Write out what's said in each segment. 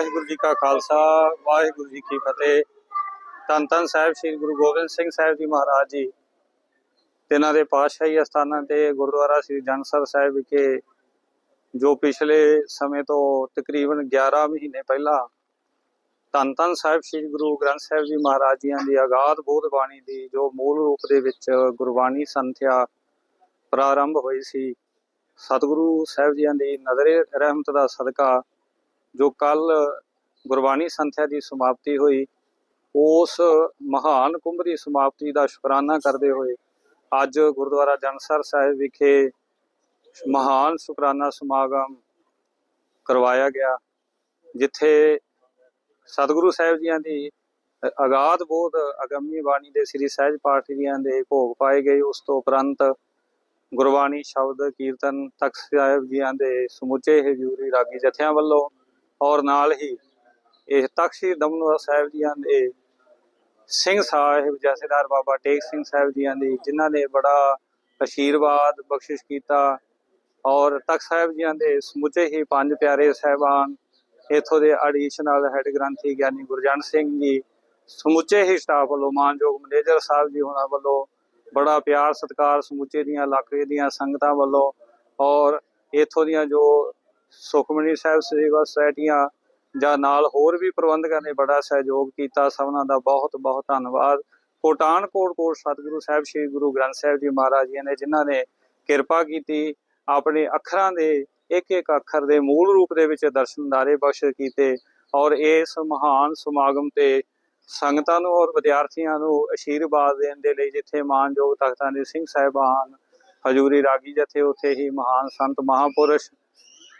ਵਾਹਿਗੁਰੂ ਜੀ ਕਾ ਖਾਲਸਾ, ਵਾਹਿਗੁਰੂ ਜੀ ਕੀ ਫਤਿਹ। ਧੰਨ ਧੰਨ ਸਾਹਿਬ ਸ੍ਰੀ ਗੁਰੂ ਗੋਬਿੰਦ ਸਿੰਘ ਸਾਹਿਬ ਜੀ ਮਹਾਰਾਜ ਜੀ। ਤਿੰਨਾਂ ਦੇ ਪਾਤਸ਼ਾਹੀ ਅਸਥਾਨਾਂ ਤੇ ਗੁਰਦੁਆਰਾ ਸ੍ਰੀ ਜਨਸਰ ਸਾਹਿਬ ਵਿਖੇ, ਜੋ ਪਿਛਲੇ ਸਮੇਂ ਤੋਂ ਤਕਰੀਬਨ 11 ਮਹੀਨੇ ਪਹਿਲਾਂ ਧੰਨ ਧੰਨ ਸਾਹਿਬ ਸ੍ਰੀ ਗੁਰੂ ਗ੍ਰੰਥ ਸਾਹਿਬ ਜੀ ਮਹਾਰਾਜ ਜੀਆਂ ਦੀ ਆਗਾਧ ਬੋਧ ਬਾਣੀ ਦੀ ਜੋ ਮੂਲ ਰੂਪ ਦੇ ਵਿੱਚ ਗੁਰਬਾਣੀ ਸੰਥਿਆ ਪ੍ਰਾਰੰਭ ਹੋਈ ਸੀ, ਸਤਿਗੁਰੂ ਸਾਹਿਬ ਜੀਆਂ ਦੀ ਨਜ਼ਰੇ ਰਹਿਮਤ ਦਾ ਸਦਕਾ ਜੋ ਕੱਲ ਗੁਰਬਾਣੀ ਸੰਥਿਆ ਦੀ ਸਮਾਪਤੀ ਹੋਈ, ਉਸ ਮਹਾਨ ਕੁੰਭ ਦੀ ਸਮਾਪਤੀ ਦਾ ਸ਼ੁਕਰਾਨਾ ਕਰਦੇ ਹੋਏ ਅੱਜ ਗੁਰਦੁਆਰਾ ਜਨਸਰ ਸਾਹਿਬ ਵਿਖੇ ਮਹਾਨ ਸ਼ੁਕਰਾਨਾ ਸਮਾਗਮ ਕਰਵਾਇਆ ਗਿਆ, ਜਿੱਥੇ ਸਤਿਗੁਰੂ ਸਾਹਿਬ ਜੀਆਂ ਦੀ ਅ- ਅਗਾਧ ਬੋਧ ਅਗੰਮੀ ਬਾਣੀ ਦੇ ਸ੍ਰੀ ਸਹਿਜ ਪਾਠ ਜੀਆਂ ਦੇ ਭੋਗ ਪਾਏ ਗਏ, ਉਸ ਤੋਂ ਉਪਰੰਤ ਗੁਰਬਾਣੀ ਸ਼ਬਦ ਕੀਰਤਨ ਤਖਤ ਸਾਹਿਬ ਜੀਆਂ ਦੇ ਸਮੁੱਚੇ ਹਜ਼ੂਰੀ ਰਾਗੀ ਜਥਿਆਂ ਵੱਲੋਂ ਔਰ ਨਾਲ ਹੀ ਇਹ ਤਖਤ ਦਮਨਵਾ ਸਾਹਿਬ ਜੀਆਂ ਦੇ ਸਿੰਘ ਸਾਹਿਬ ਜਥੇਦਾਰ ਬਾਬਾ ਟੇਕ ਸਿੰਘ ਸਾਹਿਬ ਜੀਆਂ ਦੀ, ਜਿਨ੍ਹਾਂ ਨੇ ਬੜਾ ਆਸ਼ੀਰਵਾਦ ਬਖਸ਼ਿਸ਼ ਕੀਤਾ। ਔਰ ਤਖਤ ਸਾਹਿਬ ਜੀਆਂ ਦੇ ਸਮੁੱਚੇ ਹੀ ਪੰਜ ਪਿਆਰੇ ਸਹਿਬਾਨ, ਇਥੋਂ ਦੇ ਐਡੀਸ਼ਨਲ ਹੈਡ ਗ੍ਰੰਥੀ ਗਿਆਨੀ ਗੁਰਜੰਟ ਸਿੰਘ ਜੀ, ਸਮੁੱਚੇ ਹੀ ਸਟਾਫ ਵੱਲੋਂ, ਮਾਨਯੋਗ ਮੈਨੇਜਰ ਸਾਹਿਬ ਜੀ ਹੋਣਾ ਵੱਲੋਂ, ਬੜਾ ਪਿਆਰ ਸਤਿਕਾਰ ਸਮੁੱਚੇ ਦੀਆਂ ਇਲਾਕੇ ਦੀਆਂ ਸੰਗਤਾਂ ਵੱਲੋਂ, ਔਰ ਇਥੋਂ ਦੀਆਂ ਜੋ ਸੁਖਮਨੀ ਸਾਹਿਬ ਸੇਵਾ ਸੁਸਾਇਟੀਆਂ ਜਾਂ ਨਾਲ ਹੋਰ ਵੀ ਪ੍ਰਬੰਧਕਾਂ ਨੇ ਬੜਾ ਸਹਿਯੋਗ ਕੀਤਾ। ਸਭਨਾਂ ਦਾ ਬਹੁਤ ਬਹੁਤ ਧੰਨਵਾਦ। ਕੋਟਾਨਕੋਟ ਕੋਟ ਸਤਿਗੁਰੂ ਸਾਹਿਬ, ਸ੍ਰੀ ਗੁਰੂ ਗ੍ਰੰਥ ਸਾਹਿਬ ਜੀ ਮਹਾਰਾਜ ਜੀ ਨੇ ਜਿਨ੍ਹਾਂ ਨੇ ਕਿਰਪਾ ਕੀਤੀ ਆਪਣੇ ਅੱਖਰਾਂ ਦੇ ਇੱਕ ਇੱਕ ਅੱਖਰ ਦੇ ਮੂਲ ਰੂਪ ਦੇ ਵਿੱਚ ਦਰਸ਼ਨਦਾਰੇ ਬਖਸ਼ ਕੀਤੇ ਔਰ ਇਸ ਮਹਾਨ ਸਮਾਗਮ ਤੇ ਸੰਗਤਾਂ ਨੂੰ ਔਰ ਵਿਦਿਆਰਥੀਆਂ ਨੂੰ ਅਸ਼ੀਰਵਾਦ ਦੇਣ ਦੇ ਲਈ ਜਿੱਥੇ ਮਾਨਯੋਗ ਤਖਤਾਂ ਦੇ ਸਿੰਘ ਸਾਹਿਬਾਨ, ਹਜੂਰੀ ਰਾਗੀ ਜਥੇ, ਉੱਥੇ ਹੀ ਮਹਾਨ ਸੰਤ ਮਹਾਪੁਰਸ਼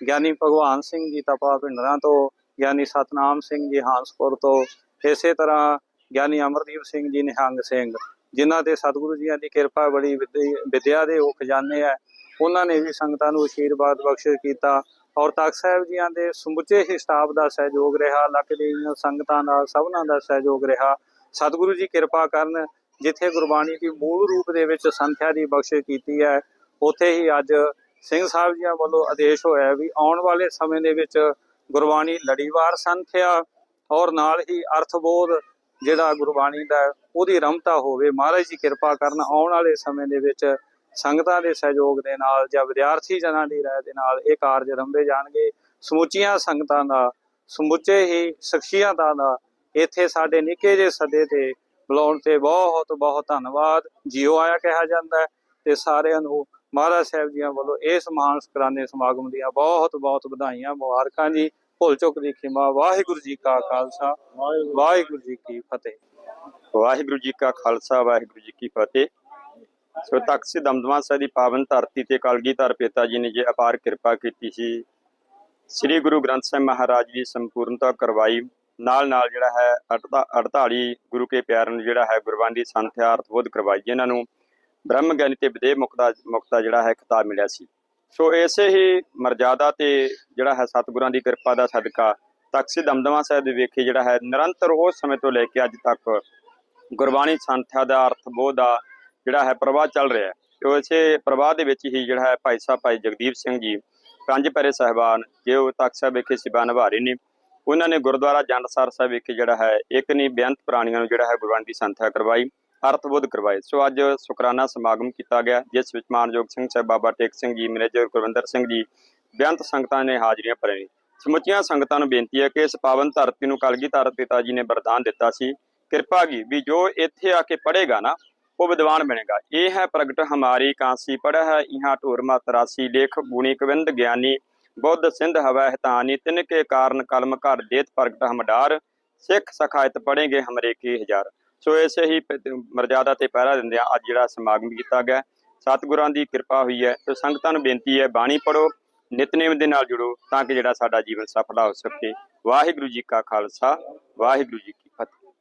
ਗਿਆਨੀ ਭਗਵਾਨ ਸਿੰਘ ਜੀ ਤਪਾ ਭਿੰਡਰਾਂ ਤੋਂ ਗਿਆਨੀ ਸਤਨਾਮ ਸਿੰਘ ਜੀ ਹਾਂਸਪੁਰ ਤੋਂ, ਇਸੇ ਤਰ੍ਹਾਂ ਗਿਆਨੀ ਅਮਰਦੀਪ ਸਿੰਘ ਜੀ, ਨਿਹੰਗ ਸਿੰਘ, ਜਿਨ੍ਹਾਂ ਤੇ ਸਤਿਗੁਰੂ ਜੀਆਂ ਦੀ ਕਿਰਪਾ ਬੜੀ ਵਿਦਿ- ਵਿਦਿਆ ਦੇ ਉਹ ਖਜ਼ਾਨੇ ਆ, ਉਹਨਾਂ ਨੇ ਵੀ ਸੰਗਤਾਂ ਨੂੰ ਅਸ਼ੀਰਵਾਦ ਬਖਸ਼ਿਸ਼ ਕੀਤਾ ਔਰ ਤਖਤ ਸਾਹਿਬ ਜੀਆਂ ਦੇ ਸਮੁੱਚੇ ਹੀ ਸਟਾਫ ਦਾ ਸਹਿਯੋਗ ਰਿਹਾ ਇਲਾਕੇ ਦੀਆਂ ਸੰਗਤਾਂ ਦਾ ਸਭਨਾਂ ਦਾ ਸਹਿਯੋਗ ਰਿਹਾ, ਸਤਿਗੁਰੂ ਜੀ ਕਿਰਪਾ ਕਰਨ ਜਿੱਥੇ ਗੁਰਬਾਣੀ ਦੀ ਮੂਲ ਰੂਪ ਦੇ ਵਿੱਚ ਸੰਥਿਆ ਦੀ ਬਖਸ਼ਿਸ਼ ਕੀਤੀ ਹੈ, ਉੱਥੇ ਹੀ ਅੱਜ ਸਿੰਘ ਸਾਹਿਬ ਜੀਆਂ ਵੱਲੋਂ ਆਦੇਸ਼ ਹੋਇਆ ਵੀ ਆਉਣ ਵਾਲੇ ਸਮੇਂ ਦੇ ਵਿੱਚ ਗੁਰਬਾਣੀ ਲੜੀਵਾਰ ਸੰਥਿਆ ਔਰ ਨਾਲ ਹੀ ਅਰਥਬੋਧ ਜਿਹੜਾ ਗੁਰਬਾਣੀ ਦਾ ਉਹਦੀ ਰਮਤਾ ਹੋਵੇ। ਮਹਾਰਾਜ ਜੀ ਕਿਰਪਾ ਕਰਨ ਆਉਣ ਵਾਲੇ ਸਮੇਂ ਦੇ ਵਿੱਚ ਸੰਗਤਾਂ ਦੇ ਸਹਿਯੋਗ ਦੇ ਨਾਲ ਜਾਂ ਵਿਦਿਆਰਥੀ ਜਨਾਂ ਦੀ ਰਾਏ ਦੇ ਨਾਲ ਇਹ ਕਾਰਜ ਰੰਭੇ ਜਾਣਗੇ। ਸਮੁੱਚੀਆਂ ਸੰਗਤਾਂ ਦਾ, ਸਮੁੱਚੇ ਹੀ ਸ਼ਖਸੀਅਤਾਂ ਦਾ ਇੱਥੇ ਸਾਡੇ ਨਿੱਕੇ ਜਿਹੇ ਸੱਦੇ ਤੇ ਬੁਲਾਉਣ ਤੇ ਬਹੁਤ ਬਹੁਤ ਧੰਨਵਾਦ। ਜੀਓ ਆਇਆ ਕਿਹਾ ਜਾਂਦਾ ਹੈ ਤੇ ਸਾਰਿਆਂ ਨੂੰ ਮਹਾਰਾਜ ਸਾਹਿਬ ਜੀਆਂ ਵੱਲੋਂ ਇਸ ਮਹਾਨ ਸ਼ੁਕਰਾਨੇ ਸਮਾਗਮ ਦੀਆਂ ਬਹੁਤ ਬਹੁਤ ਵਧਾਈਆਂ, ਮੁਬਾਰਕਾਂ ਜੀ। ਭੁੱਲ ਚੁੱਕ ਦੀ ਖਿਮਾ, ਵਾਹਿਗੁਰੂ ਜੀ ਕਾ ਖਾਲਸਾ, ਵਾਹਿਗੁਰੂ ਜੀ ਕੀ ਫਤਿਹ। ਵਾਹਿਗੁਰੂ ਜੀ ਕਾ ਖਾਲਸਾ, ਵਾਹਿਗੁਰੂ ਜੀ ਕੀ ਫਤਿਹ। ਸੋ ਤਖਤ ਦਮਦਮਾ ਸਾਹਿਬ ਦੀ ਪਾਵਨ ਧਰਤੀ ਤੇ ਕਲਗੀਧਰ ਪਿਤਾ ਜੀ ਨੇ ਜੇ ਅਪਾਰ ਕਿਰਪਾ ਕੀਤੀ ਸੀ। ਸ੍ਰੀ ਗੁਰੂ ਗ੍ਰੰਥ ਸਾਹਿਬ ਮਹਾਰਾਜ ਦੀ ਸੰਪੂਰਨਤਾ ਕਰਵਾਈ। ਨਾਲ ਨਾਲ ਜਿਹੜਾ ਹੈ 48 ਗੁਰੂ ਕੇ ਪਿਆਰ ਨੂੰ ਜਿਹੜਾ ਹੈ ਗੁਰਬਾਣੀ ਦੀ ਸੰਥਿਆ ਅਰਥਬੋਧ ਕਰਵਾਈ ਇਹਨਾਂ ਨੂੰ। ਬ੍ਰਹਮ ਗਿਆਨੀ ਤੇ ਵਿਦੇਹ ਮੁਕਤਾ ਮੁਕਤਾ ਜਿਹੜਾ ਹੈ ਖਿਤਾਬ ਮਿਲਿਆ ਸੀ। ਸੋ ਇਸੇ ਹੀ ਮਰਜ਼ਾਦਾ ਤੇ ਜਿਹੜਾ ਹੈ ਸਤਿਗੁਰਾਂ ਦੀ ਕਿਰਪਾ ਦਾ ਸਦਕਾ ਤਖਤ ਦਮਦਮਾ ਸਾਹਿਬ ਦੇ ਵੇਖੇ ਜਿਹੜਾ ਹੈ ਨਿਰੰਤਰ ਉਸ ਸਮੇਂ ਤੋਂ ਲੈ ਕੇ ਅੱਜ ਤੱਕ ਗੁਰਬਾਣੀ ਸੰਥਿਆ ਦਾ ਅਰਥ ਬੋਧ ਦਾ ਜਿਹੜਾ ਹੈ ਪ੍ਰਵਾਹ ਚੱਲ ਰਿਹਾ ਹੈ। ਤੇ ਇਸੇ ਪ੍ਰਵਾਹ ਦੇ ਵਿੱਚ ਹੀ ਜਿਹੜਾ ਹੈ ਭਾਈ ਸਾਹਿਬ, ਭਾਈ ਜਗਦੀਪ ਸਿੰਘ ਜੀ, ਪੰਜ ਪੈਰੇ ਸਹਿਬਾਨ, ਜੇ ਉਹ ਤਖਤ ਸਾਹਿਬ ਵਿਖੇ ਸੇਵਾ ਨਿਭਾ ਰਹੇ ਨੇ, ਉਹਨਾਂ ਨੇ ਗੁਰਦੁਆਰਾ ਜੰਡਸਰ ਸਾਹਿਬ ਵਿਖੇ ਜਿਹੜਾ ਹੈ ਇੱਕ ਨਹੀਂ, ਬੇਅੰਤ ਪ੍ਰਾਣੀਆਂ ਨੂੰ ਜਿਹੜਾ ਹੈ ਗੁਰਬਾਣੀ ਦੀ ਸੰਥਿਆ ਕਰਵਾਈ। ਅਰਥਬੋਧ ਕਰਵਾਏ। ਸੋ ਅੱਜ ਸ਼ੁਕਰਾਨਾ ਸਮਾਗਮ ਕੀਤਾ ਗਿਆ, ਜਿਸ ਵਿੱਚ ਮਾਨਯੋਗ ਸਿੰਘ ਸਾਹਿਬ ਬਾਬਾ ਟੇਕ ਸਿੰਘ ਜੀ ਮੈਨੇਜਰ ਗੁਰਵਿੰਦਰ ਸਿੰਘ ਜੀ, ਬੇਅੰਤ ਸੰਗਤਾਂ ਨੇ ਹਾਜ਼ਰੀਆਂ ਭਰੀਆਂ ਨੇ। ਸਮੁੱਚੀਆਂ ਸੰਗਤਾਂ ਨੂੰ ਬੇਨਤੀ ਹੈ ਕਿ ਇਸ ਪਾਵਨ ਧਰਤੀ ਨੂੰ ਕਲਗੀਧਰ ਪਿਤਾ ਜੀ ਨੇ ਵਰਦਾਨ ਦਿੱਤਾ ਸੀ। ਕਿਰਪਾ ਕੀ ਵੀ ਜੋ ਇੱਥੇ ਆ ਕੇ ਪੜ੍ਹੇਗਾ ਨਾ, ਉਹ ਵਿਦਵਾਨ ਬਣੇਗਾ। ਇਹ ਹੈ ਪ੍ਰਗਟ ਹਮਾਰੀ ਕਾਂਸੀ ਪੜ੍ਹ ਹੈ ਇਹਾਂ ਢੋਰ ਮਤ ਲੇਖ ਗੁਣੀ ਕਵਿੰਦ ਗਿਆਨੀ, ਬੁੱਧ ਸਿੰਧ ਹਵੈ ਹਤਾਨੀ, ਤਿਨ ਕੇ ਕਾਰਨ ਕਲਮ ਘਰ ਦੇਤ ਪ੍ਰਗਟ ਹਮਡਾਰ, ਸਿੱਖ ਸਖਾਇਤ ਪੜ੍ਹੇਗੇ ਹਮਰੇ ਕੀ ਹਜ਼ਾਰ। ਸੋ ਇਸੇ ਹੀ ਪ- ਮਰਜ਼ਾਦਾ ਤੇ ਪਹਿਰਾ ਦਿੰਦੇ ਆ ਅੱਜ ਜਿਹੜਾ ਸਮਾਗਮ ਕੀਤਾ ਗਿਆ ਸਤਿਗੁਰਾਂ ਦੀ ਕਿਰਪਾ ਹੋਈ ਹੈ। ਤੇ ਸੰਗਤਾਂ ਨੂੰ ਬੇਨਤੀ ਹੈ, ਬਾਣੀ ਪੜੋ ਨਿਤਨੇਮ ਦੇ ਨਾਲ ਜੁੜੋ ਤਾਂ ਕਿ ਜਿਹੜਾ ਸਾਡਾ ਜੀਵਨ ਸਫਲਾ ਹੋ ਸਕੇ। ਵਾਹਿਗੁਰੂ ਜੀ ਕਾ ਖਾਲਸਾ, ਵਾਹਿਗੁਰੂ ਜੀ ਕੀ ਫਤਿਹ।